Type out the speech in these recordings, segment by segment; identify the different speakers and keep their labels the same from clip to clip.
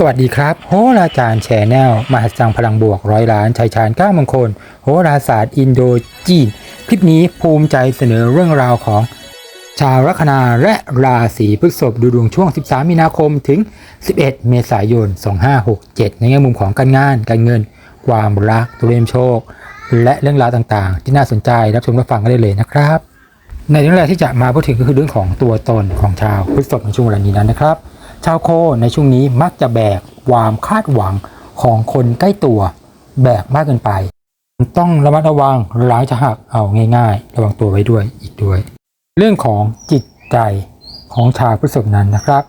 Speaker 1: สวัสดีครับ โหราจารย์แชนแนลมหัศจรรย์พลังบวกร้อยล้านชัยชาญก้ามงคล โหราศาสตร์อินโดจีน คลิปนี้ภูมิใจเสนอเรื่องราวของ ชาวลัคนาและราศีพฤษภดูดวงช่วง 13 มีนาคมถึง 11 เมษายน 2567 ในแง่มุมของการงาน การเงิน ความรักตัวเลขโชค และเรื่องราวต่างๆ ที่น่าสนใจรับชมรับฟังกันได้เลยนะครับ ในเรื่องแรกที่จะมาพูดถึงก็คือเรื่องของตัวตนของชาวพฤษภในช่วงเวลานี้นั้นนะครับ ชาวโคในช่วงนี้มักจะแบกความคาดหวังของคนใกล้ตัวแบกมากเกินไป ต้องระมัดระวังร้ายจะหักเอาง่าย ๆ ระวังตัวไว้ด้วยอีกด้วย เรื่องของจิตใจของชาวพฤษภนั้นนะครับ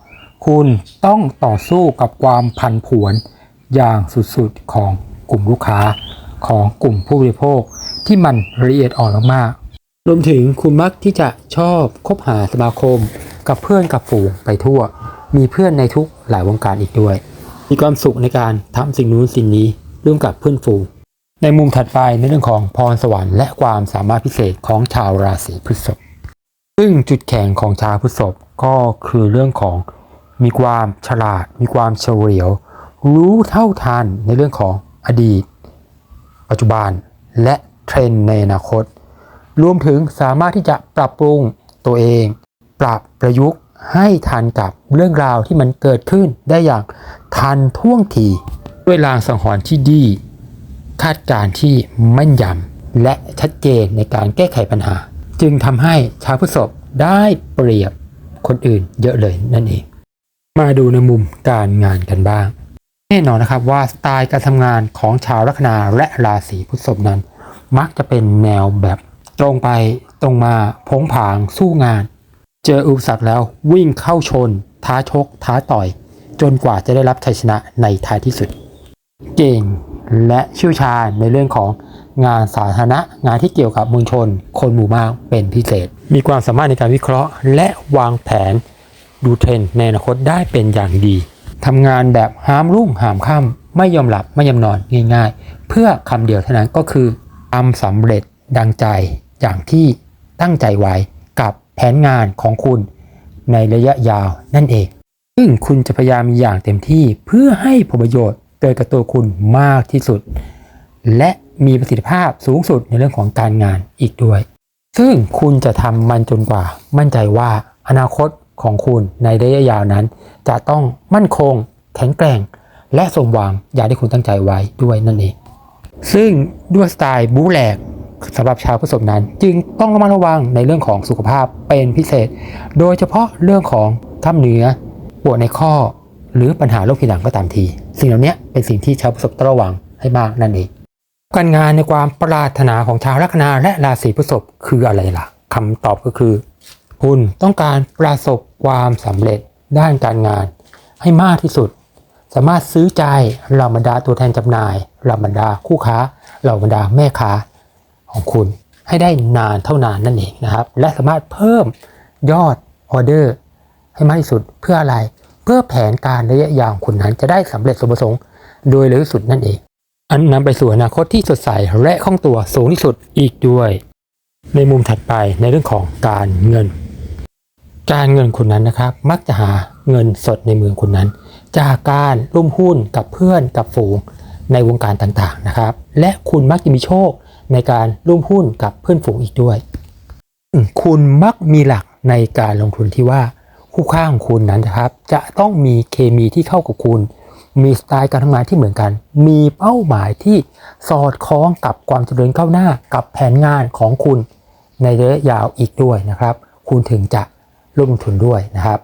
Speaker 1: คุณต้องต่อสู้กับความผันผวนอย่างสุดๆของกลุ่มลูกค้าของกลุ่มผู้บริโภคที่มันละเอียดอ่อนมากๆรวมถึงคุณมักที่จะชอบคบหาสมาคม กับเพื่อนกับฝูงไปทั่ว มีเพื่อนในทุกหลายวงการอีกด้วย มีความสุขในการทำสิ่งนู้นสิ่งนี้ร่วมกับเพื่อนฝูงในมุมถัดไปในเรื่องของพรสวรรค์และความสามารถพิเศษของชาวราศีพฤษภซึ่งจุดแข็งของชาวพฤษภก็คือเรื่องของมีความฉลาด มีความเฉลียว รู้เท่าทันในเรื่องของอดีต ปัจจุบันและเทรนด์ในอนาคต รวมถึงสามารถที่จะปรับปรุงตัวเอง ปรับประยุกต์ ให้ทันกับเรื่องราวที่มันเกิดขึ้นได้อย่างทันท่วงทีด้วยลางสังหรณ์ที่ดี คาดการณ์ที่แม่นยำและชัดเจนในการแก้ไขปัญหา จึงทำให้ชาวพฤษภได้เปรียบคนอื่นเยอะเลยนั่นเอง มาดูในมุมการงานกันบ้าง แน่นอนนะครับว่าสไตล์การทำงานของชาวลัคนาและราศีพฤษภนั้น มักจะเป็นแนวแบบตรงไปตรงมาพงผางสู้งาน เจออุปสรรคแล้ววิ่งเข้าชน ท้าชก ท้าต่อย จนกว่าจะได้รับชัยชนะในท้ายที่สุด เก่งและเชี่ยวชาญในเรื่องของงานสาธารณะงานที่เกี่ยวกับมวลชน คนหมู่มากเป็นพิเศษ มีความสามารถในการวิเคราะห์ และวางแผนดูเทรนในอนาคตได้เป็นอย่างดีทำงานแบบหามรุ่งหามค่ำไม่ยอมหลับไม่ยอมนอนง่าย ๆ เพื่อคำเดียวเท่านั้นก็คือทำสำเร็จดังใจอย่างที่ตั้งใจไว้ แผนงานของคุณในระยะยาวนั่นเอง ซึ่งคุณจะพยายามอย่างเต็มที่เพื่อให้ผลประโยชน์เกิดกับตัวคุณมากที่สุด และมีประสิทธิภาพสูงสุดในเรื่องของการงานอีกด้วย ซึ่งคุณจะทำมันจนกว่า มั่นใจว่าอนาคตของคุณในระยะยาวนั้น จะต้องมั่นคง แข็งแกร่ง และสมหวังอย่างที่คุณตั้งใจไว้ด้วยนั่นเอง ซึ่งด้วยสไตล์บู๊แหลก สำหรับชาวผู้สมนั้น จึงต้องระมัดระวังในเรื่องของสุขภาพเป็นพิเศษ โดยเฉพาะเรื่องของกล้ามเนื้อปวดในข้อ หรือปัญหาโรคผิวหนังก็ตามที สิ่งเหล่านี้เป็นสิ่งที่ชาวผู้สมต้องระวังให้มากนั่นเองการงานในความปรารถนาของชาวลัคนาและราศีพฤษภคืออะไรล่ะคำตอบก็คือ คุณต้องการประสบความสำเร็จด้านการงาน ให้มากที่สุด สามารถซื้อใจเหล่าบรรดาตัวแทนจำหน่ายเหล่าบรรดาคู่ค้าเหล่าบรรดาแม่ค้า ของคุณให้ได้นานเท่านานนั่นเองนะครับ และสามารถเพิ่มยอดออเดอร์ให้มากที่สุดเพื่ออะไร เพื่อแผนการระยะยาวของคุณนั้น จะได้สำเร็จสมประสงค์โดยเร็วที่สุดนั่นเอง อันนำไปสู่อนาคตที่สดใสและคล่องตัวสูงที่สุดอีกด้วย ในมุมถัดไปในเรื่องของการเงิน การเงินคุณนั้นนะครับ มักจะหาเงินสดในมือคุณนั้น จากการร่วมหุ้นกับเพื่อนกับฝูงในวงการต่างๆนะครับ และคุณมักจะมีโชค ในการร่วมหุ้นกับเพื่อนฝูงอีกด้วย คุณมักมีหลักในการลงทุนที่ว่าคู่ข้างของคุณนั้นนะครับ จะต้องมีเคมีที่เข้ากับคุณ มีสไตล์การทำงานที่เหมือนกัน มีเป้าหมายที่สอดคล้องกับความเจริญก้าวหน้ากับแผนงานของคุณในระยะยาวอีกด้วยนะครับ คุณถึงจะร่วมลงทุนด้วยนะครับ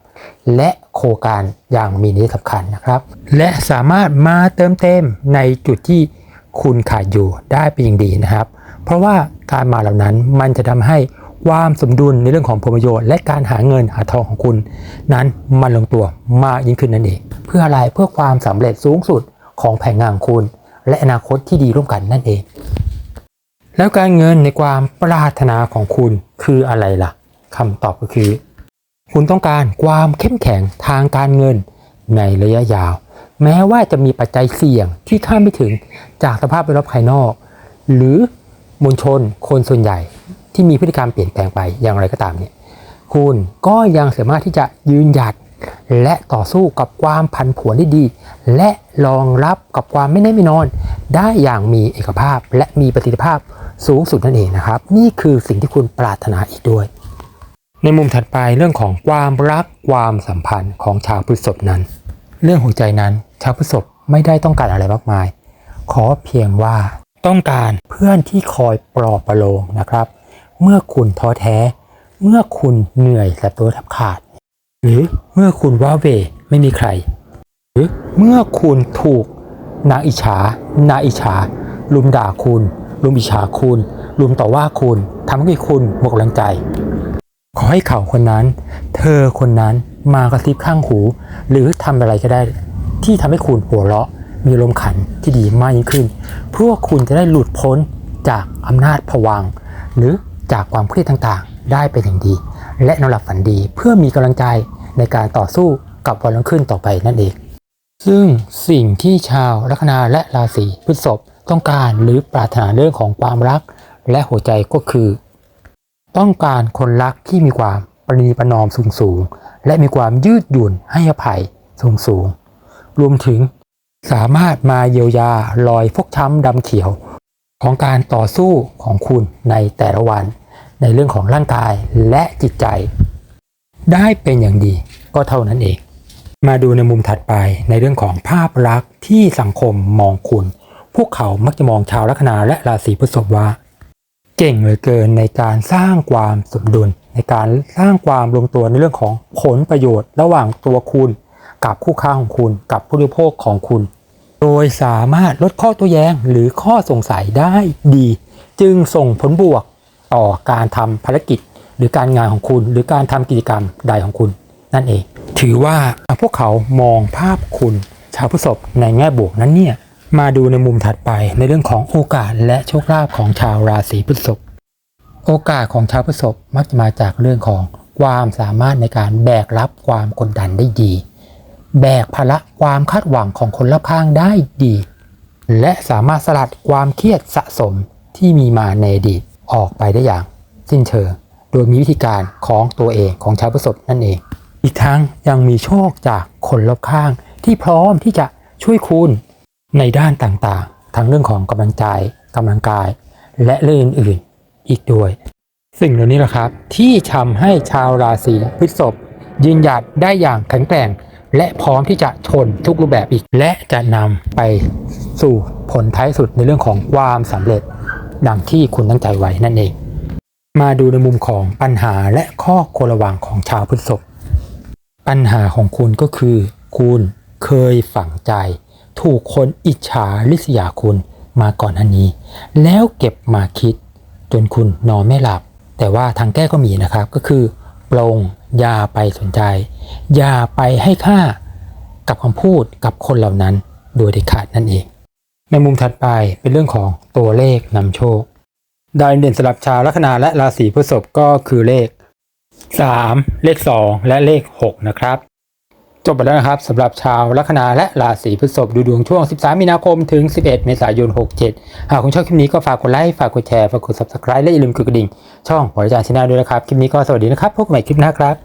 Speaker 1: และโครงการอย่างมีนัยสำคัญนะครับ และสามารถมาเติมเต็มในจุดที่คุณขาดอยู่ได้เป็นอย่างดีนะครับ เพราะว่าการมาเหล่านั้นมันจะทำให้ความสมดุลในเรื่องของผลประโยชน์ และการหาเงินหาทองของคุณ นั้นมันลงตัวมากยิ่งขึ้นนั่นเอง เพื่ออะไรเพื่อความสำเร็จสูงสุดของแผนงานของคุณ และอนาคตที่ดีร่วมกันนั่นเอง แล้วการเงินในความปรารถนาของคุณคืออะไรล่ะคำตอบก็คือ คุณต้องการความเข้มแข็งทางการเงินในระยะยาว แม้ว่าจะมีปัจจัยเสี่ยงที่คาดไม่ถึงจากสภาพแวดล้อมภายนอก หรือ มวลชนคนส่วนใหญ่ที่มีพฤติกรรมเปลี่ยนแปลงไปอย่างไรก็ตามเนี่ยคุณก็ยังสามารถที่จะยืนหยัดและต่อสู้กับความผันผวนได้ดี และรองรับกับความไม่แน่ไม่นอน ได้อย่างมีเอกภาพและมีประสิทธิภาพสูงสุดนั่นเองนะครับ นี่คือสิ่งที่คุณปรารถนาอีกด้วย ในมุมถัดไปเรื่องของความรักความสัมพันธ์ของชาวพฤษภนั้น เรื่องหัวใจนั้นชาวพฤษภไม่ได้ต้องการอะไรมากมาย ขอเพียงว่า ต้องการเพื่อนที่คอยปลอบประโลมนะครับ เมื่อคุณท้อแท้ เมื่อคุณเหนื่อยและตัวแทบขาด หรือเมื่อคุณว้าเวไม่มีใคร หรือเมื่อคุณถูกนางอิจฉานาอิจฉา ลุมด่าคุณ ลุมอิจฉาคุณ ลุมต่อว่าคุณทำให้คุณหมดกำลังใจ ขอให้เขาคนนั้น เธอคนนั้นมากระซิบข้างหู หรือทำอะไรก็ได้ ที่ทำให้คุณหัวเราะ มีลมขันที่ดีมากยิ่งขึ้นเพื่อคุณจะได้หลุดพ้นจากอำนาจผวัง หรือจากความเครียดต่างๆ ได้เป็นอย่างดี และนอนหลับฝันดีเพื่อมีกำลังใจในการต่อสู้กับวันรุ่งขึ้นต่อไปนั่นเอง ซึ่งสิ่งที่ชาวลัคนาและราศีพฤษภต้องการหรือปรารถนาเรื่องของความรัก และหัวใจก็คือ ต้องการคนรักที่มีความประนีประนอมสูงสูงและมีความยืดหยุ่นให้อภัยสูงสูง รวมถึง สามารถมาเยียวยารอยฟกช้ำดำเขียว ของการต่อสู้ของคุณในแต่ละวัน ในเรื่องของร่างกายและจิตใจ ได้เป็นอย่างดีก็เท่านั้นเอง มาดูในมุมถัดไปในเรื่องของภาพลักษณ์ที่สังคมมองคุณ พวกเขามักจะมองชาวลัคนาและราศีพฤษภว่า เก่งเหลือเกินในการสร้างความสมดุล ในการสร้างความลงตัวในเรื่องของผลประโยชน์ ระหว่างตัวคุณ กับคู่ค้าของคุณ กับผู้บริโภคของคุณ โดยสามารถลดข้อตัวแย้งหรือข้อสงสัยได้ดี จึงส่งผลบวกต่อการทำภารกิจ หรือการงานของคุณ หรือการทำกิจกรรมใดของคุณ นั่นเอง ถือว่าพวกเขามองภาพคุณ ชาวพฤษภในแง่บวกนั้นเนี่ยมาดูในมุมถัดไปในเรื่องของโอกาสและโชคลาภของชาวราศีพฤษภโอกาสของชาวพฤษภมักจะมาจากเรื่องของความสามารถในการแบกรับความกดดันได้ดี แบกภาระความคาดหวังของคนรอบข้างได้ดี และสามารถสลัดความเครียดสะสมที่มีมาในอดีตออกไปได้อย่าง สิ้นเชิง โดยมีวิธีการของตัวเองของชาวพฤษภนั่นเอง อีกทั้งยังมีโชคจากคนรอบข้าง ที่พร้อมที่จะช่วยคุณในด้านต่างๆ ทั้งเรื่องของกำลังใจกำลังกาย และเรื่องอื่นๆ อีกด้วย สิ่งเหล่านี้แหละครับที่ทำให้ชาวราศีพฤษภยืนหยัดได้อย่างแข็งแกร่ง และพร้อมที่จะทนทุกรูปแบบอีก และจะนำไปสู่ผลท้ายสุดในเรื่องของความสำเร็จ ดังที่คุณตั้งใจไว้นั่นเอง มาดูในมุมของปัญหาและข้อควรระวังของชาวพฤษภปัญหาของคุณก็คือ คุณเคยฝังใจ ถูกคนอิจฉาริษยาคุณมาก่อนอันนี้ แล้วเก็บมาคิด จนคุณนอนไม่หลับ แต่ว่าทางแก้ก็มีนะครับก็คือ ลง อย่าไปสนใจ อย่าไปให้ค่ากับคำพูดกับคนเหล่านั้นโดยเด็ดขาดนั่นเอง ในมุมถัดไปเป็นเรื่องของตัวเลขนำโชค ดาวเด่นสำหรับชาวลัคนาและราศีพฤษภก็คือเลข 3 เลข 2 และเลข 6 นะครับ จบไปแล้วนะครับสำหรับชาวลัคนาและราศีพฤษภดูดวงช่วง 13 มีนาคมถึง 11 เมษายน 67 หากคุณชอบคลิปนี้ก็ฝากกดไลค์ฝากกดแชร์ฝากกด subscribe และอย่าลืมกดกระดิ่ง ช่องหัวใจชาแนลด้วยนะครับ คลิปนี้ก็สวัสดีนะครับพบกันใหม่คลิปหน้าครับ